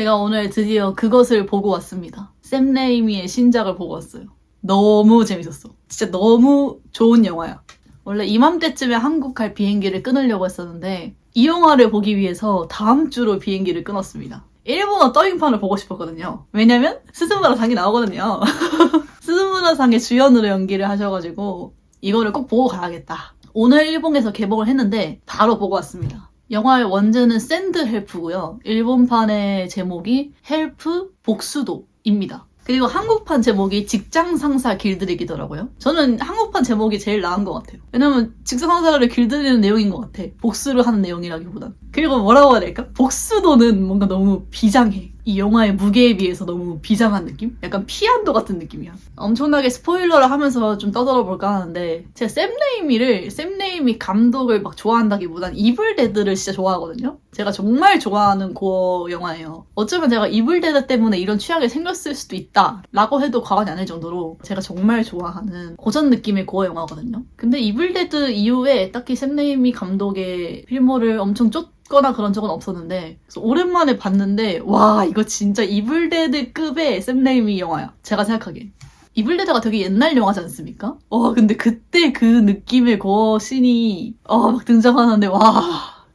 제가 오늘 드디어 그것을 보고 왔습니다. 샘 레이미의 신작을 보고 왔어요. 너무 재밌었어. 진짜 너무 좋은 영화야. 원래 이맘때쯤에 한국 갈 비행기를 끊으려고 했었는데 이 영화를 보기 위해서 다음 주로 비행기를 끊었습니다. 일본어 더빙판을 보고 싶었거든요. 왜냐면 스즈무라 상이 나오거든요. 스즈무라 상의 주연으로 연기를 하셔가지고 이거를 꼭 보고 가야겠다. 오늘 일본에서 개봉을 했는데 바로 보고 왔습니다. 영화의 원제는 샌드 헬프고요. 일본판의 제목이 헬프 복수도입니다. 그리고 한국판 제목이 직장 상사 길들이기더라고요. 저는 한국판 제목이 제일 나은 것 같아요. 왜냐면 직장 상사를 길들이는 내용인 것 같아. 복수를 하는 내용이라기보단. 그리고 뭐라고 해야 될까? 복수도는 뭔가 너무 비장해. 이 영화의 무게에 비해서 너무 비장한 느낌? 약간 피안도 같은 느낌이야. 엄청나게 스포일러를 하면서 좀 떠들어 볼까 하는데 제가 샘 레이미를 샘 레이미 감독을 막 좋아한다기보단 이블 데드를 진짜 좋아하거든요. 제가 정말 좋아하는 고어 영화예요. 어쩌면 제가 이블 데드 때문에 이런 취향이 생겼을 수도 있다 라고 해도 과언이 아닐 정도로 제가 정말 좋아하는 고전 느낌의 고어 영화거든요. 근데 이블 데드 이후에 딱히 샘 레이미 감독의 필모를 엄청 쫓 거나 그런 적은 없었는데 오랜만에 봤는데 와 이거 진짜 이블데드급의 샘 레이미 영화야. 제가 생각하기엔. 이블데드가 되게 옛날 영화지 않습니까? 와 근데 그때 그 느낌의 그 씬이 어, 막 등장하는데 와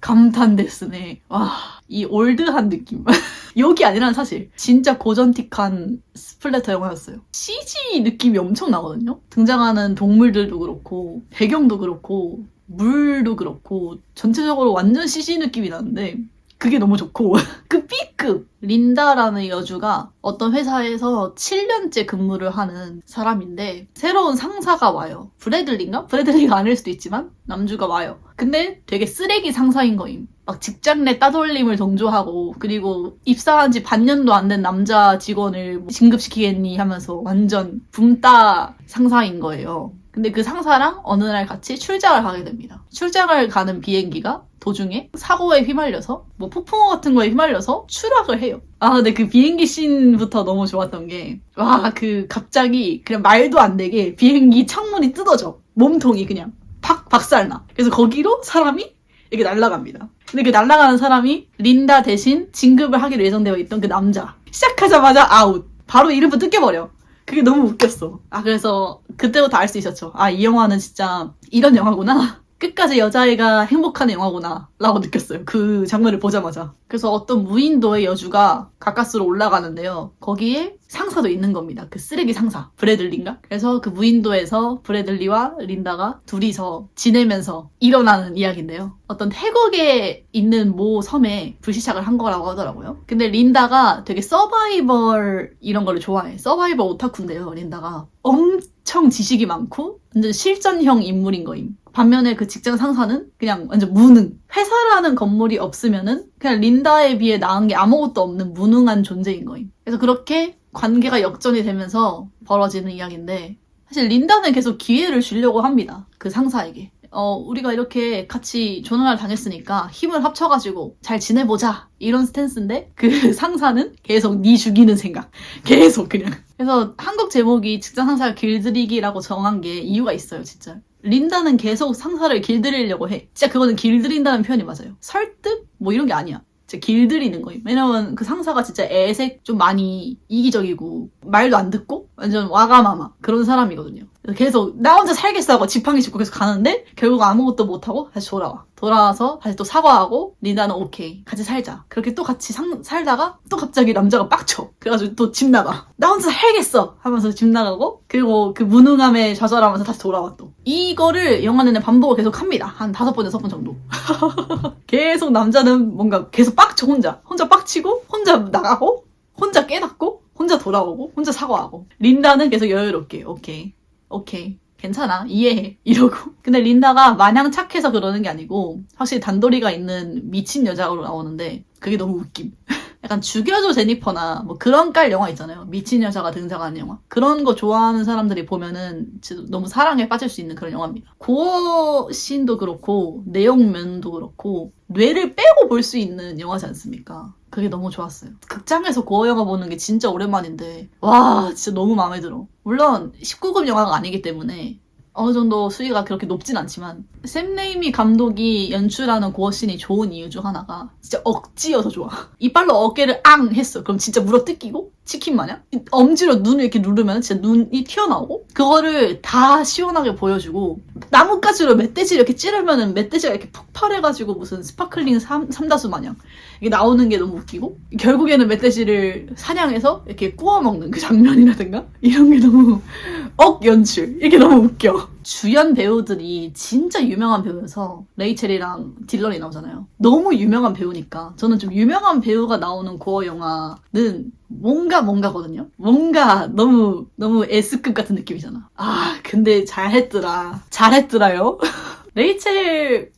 감탄됐으네. 와 이 올드한 느낌. 여기 아니란 사실. 진짜 고전틱한 스플래터 영화였어요. CG 느낌이 엄청 나거든요? 등장하는 동물들도 그렇고 배경도 그렇고 물도 그렇고 전체적으로 완전 CG 느낌이 나는데 그게 너무 좋고 그 B급 린다라는 여주가 어떤 회사에서 7년째 근무를 하는 사람인데 새로운 상사가 와요. 브래들리인가? 브래들리가 아닐 수도 있지만 남주가 와요. 근데 되게 쓰레기 상사인 거임. 막 직장 내 따돌림을 동조하고 그리고 입사한 지 반년도 안 된 남자 직원을 뭐 진급시키겠니 하면서 완전 붐따 상사인 거예요. 근데 그 상사랑 어느 날 같이 출장을 가게 됩니다. 출장을 가는 비행기가 도중에 사고에 휘말려서 뭐 폭풍우 같은 거에 휘말려서 추락을 해요. 아 근데 그 비행기 씬부터 너무 좋았던 게 와 그 갑자기 그냥 말도 안 되게 비행기 창문이 뜯어져 몸통이 그냥 팍 박살나. 그래서 거기로 사람이 이렇게 날아갑니다. 근데 그 날아가는 사람이 린다 대신 진급을 하기로 예정되어 있던 그 남자. 시작하자마자 아웃. 바로 이름부터 뜯겨버려. 그게 너무 웃겼어. 아, 그래서 그때부터 알 수 있었죠. 아, 이 영화는 진짜 이런 영화구나. 끝까지 여자애가 행복한 영화구나. 라고 느꼈어요. 그 장면을 보자마자. 그래서 어떤 무인도의 여주가 가까스로 올라가는데요. 거기에 상사도 있는 겁니다. 그 쓰레기 상사. 브래들리인가? 그래서 그 무인도에서 브래들리와 린다가 둘이서 지내면서 일어나는 이야기인데요. 어떤 태국에 있는 모 섬에 불시착을 한 거라고 하더라고요. 근데 린다가 되게 서바이벌 이런 거를 좋아해. 서바이벌 오타쿠인데요, 린다가. 엄청 지식이 많고 완전 실전형 인물인 거임. 반면에 그 직장 상사는 그냥 완전 무능. 회사라는 건물이 없으면은 그냥 린다에 비해 나은 게 아무것도 없는 무능한 존재인 거임. 그래서 그렇게 관계가 역전이 되면서 벌어지는 이야기인데 사실 린다는 계속 기회를 주려고 합니다. 그 상사에게. 어, 우리가 이렇게 같이 조난을 당했으니까 힘을 합쳐가지고 잘 지내보자. 이런 스탠스인데 그 상사는 계속 니 죽이는 생각. 계속 그냥. 그래서 한국 제목이 직장 상사 길들이기라고 정한 게 이유가 있어요, 진짜. 린다는 계속 상사를 길들이려고 해. 진짜 그거는 길들인다는 표현이 맞아요. 설득? 뭐 이런 게 아니야. 진짜 길들이는 거예요. 왜냐면 그 상사가 진짜 애색 좀 많이 이기적이고 말도 안 듣고 완전 와가마마 그런 사람이거든요. 그래서 계속 나 혼자 살겠어 하고 지팡이 짚고 계속 가는데 결국 아무것도 못하고 다시 돌아와. 돌아와서 다시 또 사과하고 린다는 오케이 같이 살자. 그렇게 또 같이 상- 살다가 또 갑자기 남자가 빡쳐. 그래가지고 또 집 나가. 나 혼자 살겠어 하면서 집 나가고 그리고 그 무능함에 좌절하면서 다시 돌아와 또. 이거를 영화 내내 반복을 계속 합니다. 한 다섯 번 여섯 번 정도. 계속 남자는 뭔가 계속 빡쳐 혼자. 혼자 빡치고 혼자 나가고 혼자 깨닫고 혼자 돌아오고 혼자 사과하고. 린다는 계속 여유롭게 오케이. 오케이. 괜찮아. 이해해. 이러고. 근데 린다가 마냥 착해서 그러는 게 아니고 확실히 단도리가 있는 미친 여자로 나오는데 그게 너무 웃김 약간 죽여줘 제니퍼나 뭐 그런 깔 영화 있잖아요 미친 여자가 등장하는 영화 그런 거 좋아하는 사람들이 보면은 너무 사랑에 빠질 수 있는 그런 영화입니다 고어 씬도 그렇고 내용면도 그렇고 뇌를 빼고 볼 수 있는 영화지 않습니까? 그게 너무 좋았어요. 극장에서 고어 영화 보는 게 진짜 오랜만인데 와 진짜 너무 마음에 들어. 물론 19금 영화가 아니기 때문에 어느 정도 수위가 그렇게 높진 않지만 샘 레이미 감독이 연출하는 고어씬이 좋은 이유 중 하나가 진짜 억지여서 좋아. 이빨로 어깨를 앙 했어. 그럼 진짜 물어 뜯기고 치킨 마냥? 이 엄지로 눈을 이렇게 누르면 진짜 눈이 튀어나오고 그거를 다 시원하게 보여주고 나뭇가지로 멧돼지 이렇게 찌르면은 멧돼지가 이렇게 폭발해가지고 무슨 스파클링 삼, 삼다수 마냥 이게 나오는 게 너무 웃기고 결국에는 멧돼지를 사냥해서 이렇게 구워 먹는 그 장면이라든가? 이런 게 너무 억 연출. 이게 너무 웃겨 주연 배우들이 진짜 유명한 배우여서 레이첼이랑 딜런이 나오잖아요. 너무 유명한 배우니까. 저는 좀 유명한 배우가 나오는 고어 영화는 뭔가 뭔가거든요. 뭔가 너무 너무 S급 같은 느낌이잖아. 아 근데 잘했더라. 잘했더라요. 레이첼을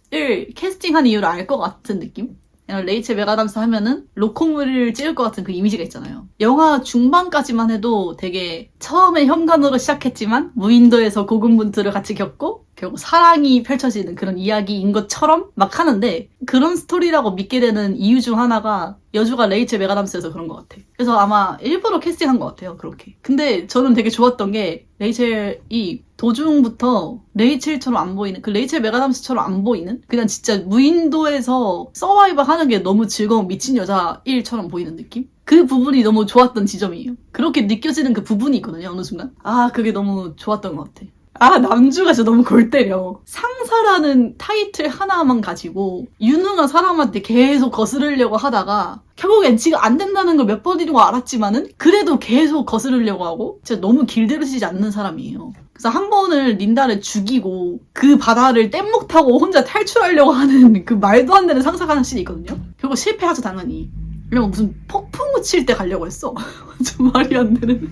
캐스팅한 이유를 알 것 같은 느낌? 레이첼 메가담스 하면은 로코물을 찍을 것 같은 그 이미지가 있잖아요. 영화 중반까지만 해도 되게 처음에 현관으로 시작했지만 무인도에서 고군분투를 같이 겪고 결국 사랑이 펼쳐지는 그런 이야기인 것처럼 막 하는데 그런 스토리라고 믿게 되는 이유 중 하나가 여주가 레이첼 메가담스여서 그런 것 같아. 그래서 아마 일부러 캐스팅한 것 같아요. 그렇게. 근데 저는 되게 좋았던 게 레이첼이 도중부터 레이첼처럼 안 보이는 그 레이첼 메가담스처럼 안 보이는 그냥 진짜 무인도에서 서바이벌 하는 게 너무 즐거운 미친 여자 일처럼 보이는 느낌? 그 부분이 너무 좋았던 지점이에요. 그렇게 느껴지는 그 부분이 있거든요, 어느 순간. 아, 그게 너무 좋았던 것 같아. 아, 남주가 진짜 너무 골 때려. 상사라는 타이틀 하나만 가지고 유능한 사람한테 계속 거스르려고 하다가 결국엔 지가 안 된다는 걸 몇 번이고 알았지만은 그래도 계속 거스르려고 하고 진짜 너무 길들여지지 않는 사람이에요. 그래서 한 번을 린다를 죽이고 그 바다를 뗏목 타고 혼자 탈출하려고 하는 그 말도 안 되는 상사가 씬이 있거든요. 결국 실패하죠, 당연히. 이러면 무슨 폭풍 묻힐 때 가려고 했어. 좀 말이 안 되는.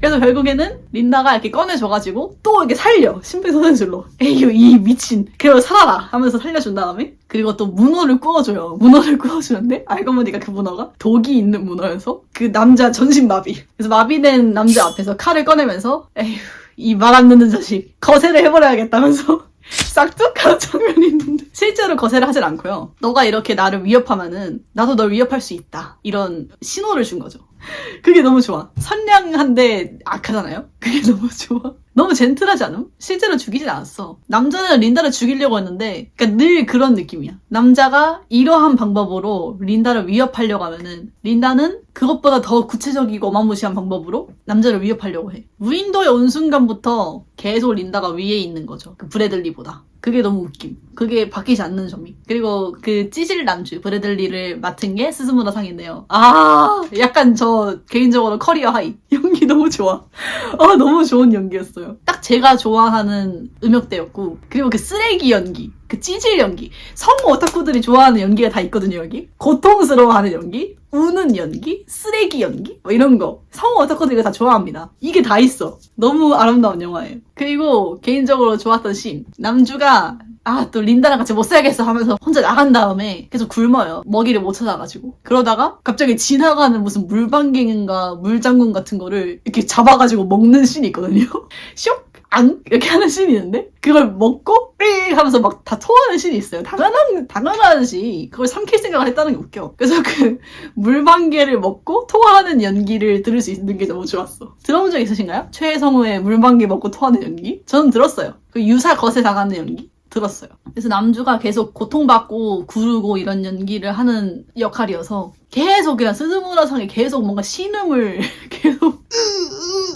그래서 결국에는 린다가 이렇게 꺼내줘가지고 또 이렇게 살려. 심폐소생술로. 에휴, 이 미친. 그래도 살아라. 하면서 살려준 다음에 그리고 또 문어를 구워줘요. 문어를 구워주는데 알고 보니까 그 문어가 독이 있는 문어여서 그 남자 전신 마비. 그래서 마비된 남자 앞에서 칼을 꺼내면서 에휴, 이 말 안 듣는 자식. 거세를 해버려야겠다면서 싹둑하는 장면이 있는데 실제로 거세를 하진 않고요. 너가 이렇게 나를 위협하면은 나도 널 위협할 수 있다. 이런 신호를 준 거죠. 그게 너무 좋아. 선량한데 악하잖아요? 그게 너무 좋아. 너무 젠틀하지 않음? 실제로 죽이진 않았어. 남자는 린다를 죽이려고 했는데, 그러니까 늘 그런 느낌이야. 남자가 이러한 방법으로 린다를 위협하려고 하면은, 린다는 그것보다 더 구체적이고 어마무시한 방법으로 남자를 위협하려고 해. 무인도에 온 순간부터 계속 린다가 위에 있는 거죠. 그 브래들리보다. 그게 너무 웃김. 그게 바뀌지 않는 점이. 그리고 그 찌질 남주 브래들리를 맡은 게 스즈무라 상인데요. 아, 약간 저 개인적으로 커리어 하이. 연기 너무 좋아. 아, 너무 좋은 연기였어요. 딱 제가 좋아하는 음역대였고, 그리고 그 쓰레기 연기. 그 찌질 연기. 성우 오타쿠들이 좋아하는 연기가 다 있거든요, 여기. 고통스러워하는 연기, 우는 연기, 쓰레기 연기, 뭐 이런 거. 성우 오타쿠들이 다 좋아합니다. 이게 다 있어. 너무 아름다운 영화예요. 그리고 개인적으로 좋았던 씬. 남주가 아, 또 린다랑 같이 못 살겠어 하면서 혼자 나간 다음에 계속 굶어요. 먹이를 못 찾아가지고. 그러다가 갑자기 지나가는 무슨 물방갱인가 물장군 같은 거를 이렇게 잡아가지고 먹는 씬이 있거든요. 쇽! 앙! 이렇게 하는 씬이 있는데 그걸 먹고 삐 하면서 막 다 토하는 씬이 있어요. 당연한, 당연하지. 그걸 삼킬 생각을 했다는 게 웃겨. 그래서 그 물방개를 먹고 토하는 연기를 들을 수 있는 게 너무 좋았어. 들어본 적 있으신가요? 최성우의 물방개 먹고 토하는 연기? 저는 들었어요. 그 유사 것에 당하는 연기? 들었어요. 그래서 남주가 계속 고통받고 구르고 이런 연기를 하는 역할이어서 계속 그냥 스즈무라상에 계속 뭔가 신음을 계속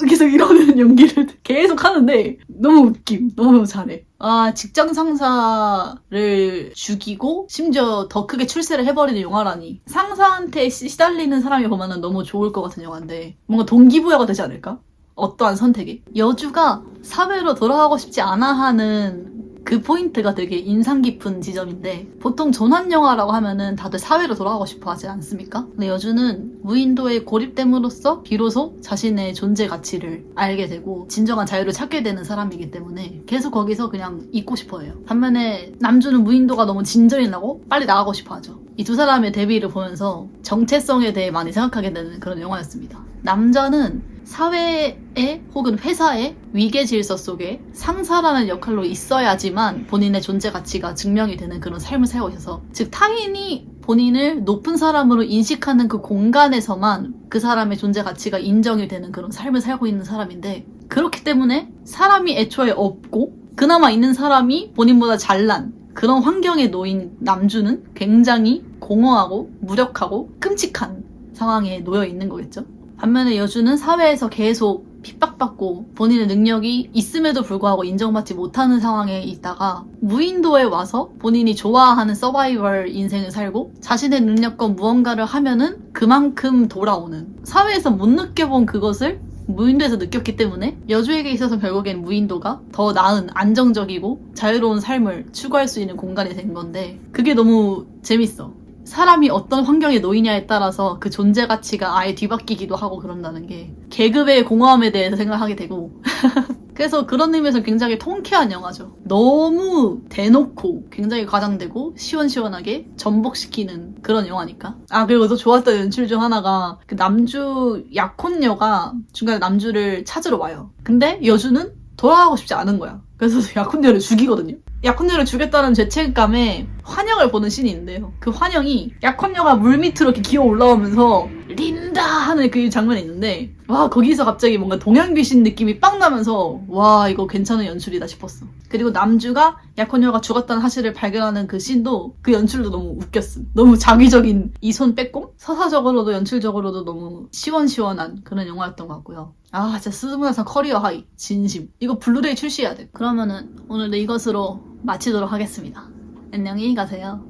계속 이러는 연기를 계속 하는데 너무 웃김. 너무 잘해. 아 직장 상사를 죽이고 심지어 더 크게 출세를 해버리는 영화라니 상사한테 시- 시달리는 사람이 보면은 너무 좋을 것 같은 영화인데 뭔가 동기부여가 되지 않을까? 어떠한 선택이 여주가 사회로 돌아가고 싶지 않아 하는 그 포인트가 되게 인상 깊은 지점인데 보통 전환 영화라고 하면은 다들 사회로 돌아가고 싶어 하지 않습니까? 근데 여주는 무인도에 고립됨으로써 비로소 자신의 존재 가치를 알게 되고 진정한 자유를 찾게 되는 사람이기 때문에 계속 거기서 그냥 있고 싶어 해요. 반면에 남주는 무인도가 너무 진전이 나고 빨리 나가고 싶어 하죠. 이 두 사람의 데뷔를 보면서 정체성에 대해 많이 생각하게 되는 그런 영화였습니다. 남자는 사회에 혹은 회사의 위계 질서 속에 상사라는 역할로 있어야지만 본인의 존재 가치가 증명이 되는 그런 삶을 살고 있어서 즉 타인이 본인을 높은 사람으로 인식하는 그 공간에서만 그 사람의 존재 가치가 인정이 되는 그런 삶을 살고 있는 사람인데 그렇기 때문에 사람이 애초에 없고 그나마 있는 사람이 본인보다 잘난 그런 환경에 놓인 남주는 굉장히 공허하고 무력하고 끔찍한 상황에 놓여 있는 거겠죠. 반면에 여주는 사회에서 계속 핍박받고 본인의 능력이 있음에도 불구하고 인정받지 못하는 상황에 있다가 무인도에 와서 본인이 좋아하는 서바이벌 인생을 살고 자신의 능력과 무언가를 하면은 그만큼 돌아오는 사회에서 못 느껴본 그것을 무인도에서 느꼈기 때문에 여주에게 있어서 결국엔 무인도가 더 나은 안정적이고 자유로운 삶을 추구할 수 있는 공간이 된 건데 그게 너무 재밌어. 사람이 어떤 환경에 놓이냐에 따라서 그 존재 가치가 아예 뒤바뀌기도 하고 그런다는 게 계급의 공허함에 대해서 생각하게 되고 그래서 그런 의미에서 굉장히 통쾌한 영화죠. 너무 대놓고 굉장히 과장되고 시원시원하게 전복시키는 그런 영화니까. 아 그리고 또 좋았던 연출 중 하나가 그 남주 약혼녀가 중간에 남주를 찾으러 와요. 근데 여주는 돌아가고 싶지 않은 거야. 그래서 약혼녀를 죽이거든요. 약혼녀를 죽였다는 죄책감에 환영을 보는 씬이 있는데요. 그 환영이 약혼녀가 물 밑으로 이렇게 기어 올라오면서 린다 하는 그 장면이 있는데 와 거기서 갑자기 뭔가 동양 귀신 느낌이 빵 나면서 와 이거 괜찮은 연출이다 싶었어. 그리고 남주가 약혼녀가 죽었다는 사실을 발견하는 그 씬도 그 연출도 너무 웃겼음. 너무 자기적인 이 손 빼꼼? 서사적으로도 연출적으로도 너무 시원시원한 그런 영화였던 것 같고요. 아 진짜 스즈무나상 커리어 하이 진심. 이거 블루레이 출시해야 돼. 그러면은 오늘도 이것으로 마치도록 하겠습니다. 안녕히 가세요.